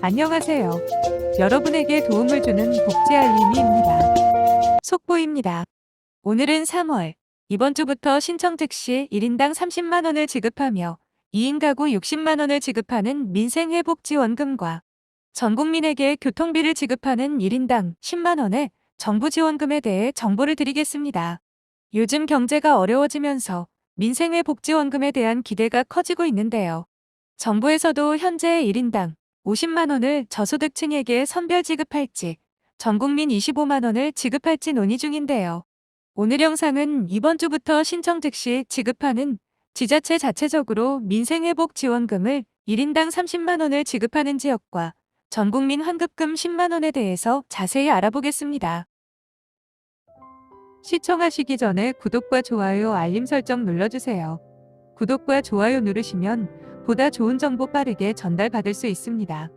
안녕하세요. 여러분에게 도움을 주는 복지 알림이입니다. 속보입니다. 오늘은 3월. 이번 주부터 신청 즉시 1인당 30만 원을 지급하며 2인 가구 60만 원을 지급하는 민생회복지원금과 전 국민에게 교통비를 지급하는 1인당 10만 원의 정부 지원금에 대해 정보를 드리겠습니다. 요즘 경제가 어려워지면서 민생회복지원금에 대한 기대가 커지고 있는데요. 정부에서도 현재 1인당 50만 원을 저소득층에게 선별 지급할지 전 국민 25만 원을 지급할지 논의 중인데요. 오늘 영상은 이번 주부터 신청 즉시 지급하는 지자체 자체적으로 민생회복 지원금을 1인당 30만 원을 지급하는 지역과 전 국민 환급금 10만 원에 대해서 자세히 알아보겠습니다. 시청하시기 전에 구독과 좋아요, 알림 설정 눌러주세요. 구독과 좋아요 누르시면 보다 좋은 정보 빠르게 전달받을 수 있습니다.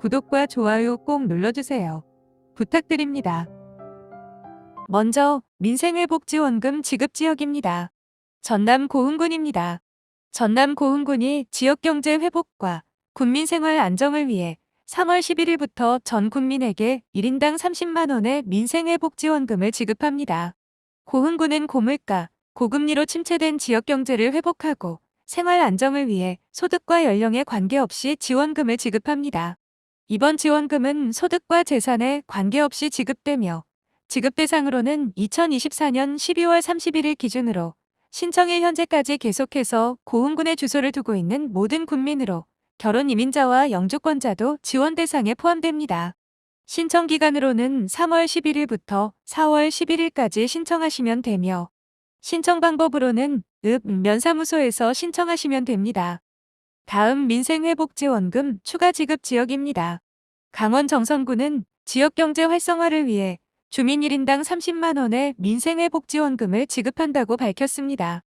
구독과 좋아요 꼭 눌러주세요. 부탁드립니다. 먼저 민생회복지원금 지급 지역입니다. 전남 고흥군입니다. 전남 고흥군이 지역경제 회복과 국민생활 안정을 위해 3월 11일부터 전 국민에게 1인당 30만 원의 민생회복지원금을 지급합니다. 고흥군은 고물가, 고금리로 침체된 지역경제를 회복하고 생활 안정을 위해 소득과 연령에 관계없이 지원금을 지급합니다. 이번 지원금은 소득과 재산에 관계없이 지급되며 지급 대상으로는 2024년 12월 31일 기준으로 신청일 현재까지 계속해서 고흥군에 주소를 두고 있는 모든 국민으로 결혼 이민자와 영주권자도 지원 대상에 포함됩니다. 신청 기간으로는 3월 11일부터 4월 11일까지 신청하시면 되며 신청 방법으로는 읍 면사무소에서 신청하시면 됩니다. 다음 민생회복지원금 추가 지급 지역입니다. 강원 정선구는 지역경제 활성화를 위해 주민 1인당 30만 원의 민생회복지원금을 지급한다고 밝혔습니다.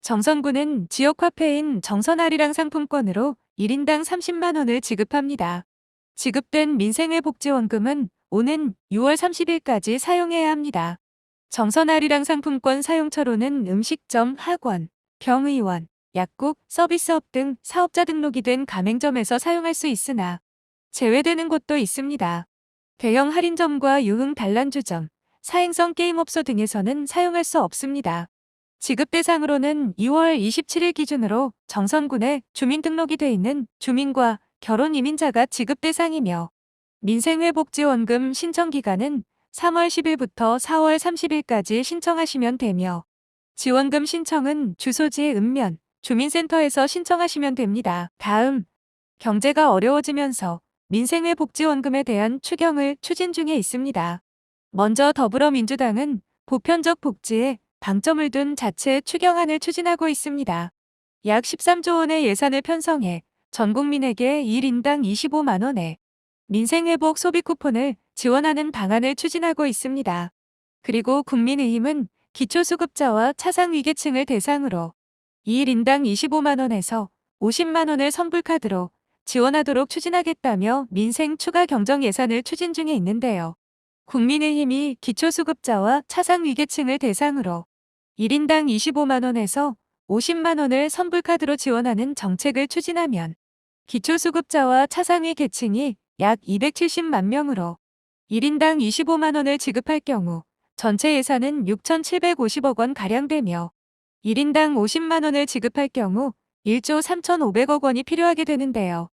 정선구는 지역 화폐인 정선아리랑 상품권으로 1인당 30만 원을 지급합니다. 지급된 민생회복지원금은 오는 6월 30일까지 사용해야 합니다. 정선아리랑 상품권 사용처로는 음식점, 학원, 병의원, 약국, 서비스업 등 사업자 등록이 된 가맹점에서 사용할 수 있으나 제외되는 곳도 있습니다. 대형 할인점과 유흥 단란주점, 사행성 게임업소 등에서는 사용할 수 없습니다. 지급 대상으로는 2월 27일 기준으로 정선군에 주민등록이 돼 있는 주민과 결혼 이민자가 지급 대상이며 민생회복지원금 신청 기간은 3월 10일부터 4월 30일까지 신청하시면 되며 지원금 신청은 주소지의 읍면 주민센터에서 신청하시면 됩니다. 다음 경제가 어려워지면서 민생회복지원금에 대한 추경을 추진 중에 있습니다. 먼저 더불어민주당은 보편적 복지에 방점을 둔 자체 추경안을 추진하고 있습니다. 약 13조 원의 예산을 편성해 전 국민에게 1인당 25만 원의 민생회복 소비 쿠폰을 지원하는 방안을 추진하고 있습니다. 그리고 국민의힘은 기초수급자와 차상위계층을 대상으로 2일인당 25만 원에서 50만 원을 선불카드로 지원하도록 추진하겠다며 민생 추가 경정 예산을 추진 중에 있는데요. 국민의힘이 기초수급자와 차상위계층을 대상으로 1인당 25만 원에서 50만 원을 선불카드로 지원하는 정책을 추진하면 기초수급자와 차상위 계층이 약 270만 명으로 1인당 25만 원을 지급할 경우 전체 예산은 6,750억 원 가량 되며 1인당 50만 원을 지급할 경우 1조 3,500억 원이 필요하게 되는데요.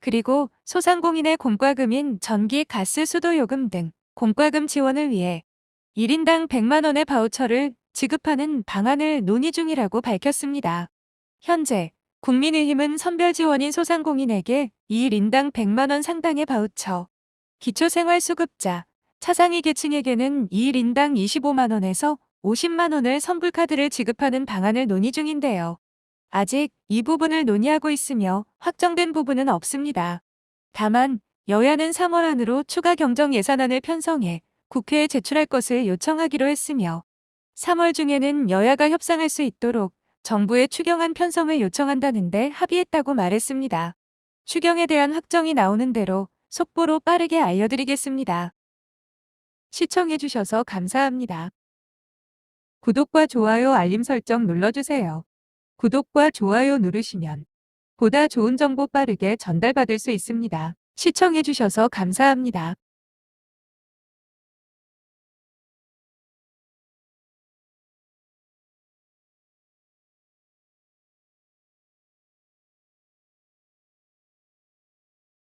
그리고 소상공인의 공과금인 전기, 가스, 수도 요금 등 공과금 지원을 위해 1인당 100만 원의 바우처를 지급하는 방안을 논의 중이라고 밝혔습니다. 현재 국민의힘은 선별 지원인 소상공인에게 2일 인당 100만 원 상당의 바우처, 기초생활수급자, 차상위 계층에게는 2일 인당 25만 원에서 50만 원을 선불카드를 지급하는 방안을 논의 중인데요. 아직 이 부분을 논의하고 있으며 확정된 부분은 없습니다. 다만 여야는 3월 안으로 추가 경정 예산안을 편성해 국회에 제출할 것을 요청하기로 했으며 3월 중에는 여야가 협상할 수 있도록 정부에 추경안 편성을 요청한다는데 합의했다고 말했습니다. 추경에 대한 확정이 나오는 대로 속보로 빠르게 알려드리겠습니다. 시청해주셔서 감사합니다. 구독과 좋아요 알림 설정 눌러주세요. 구독과 좋아요 누르시면 보다 좋은 정보 빠르게 전달받을 수 있습니다. 시청해주셔서 감사합니다.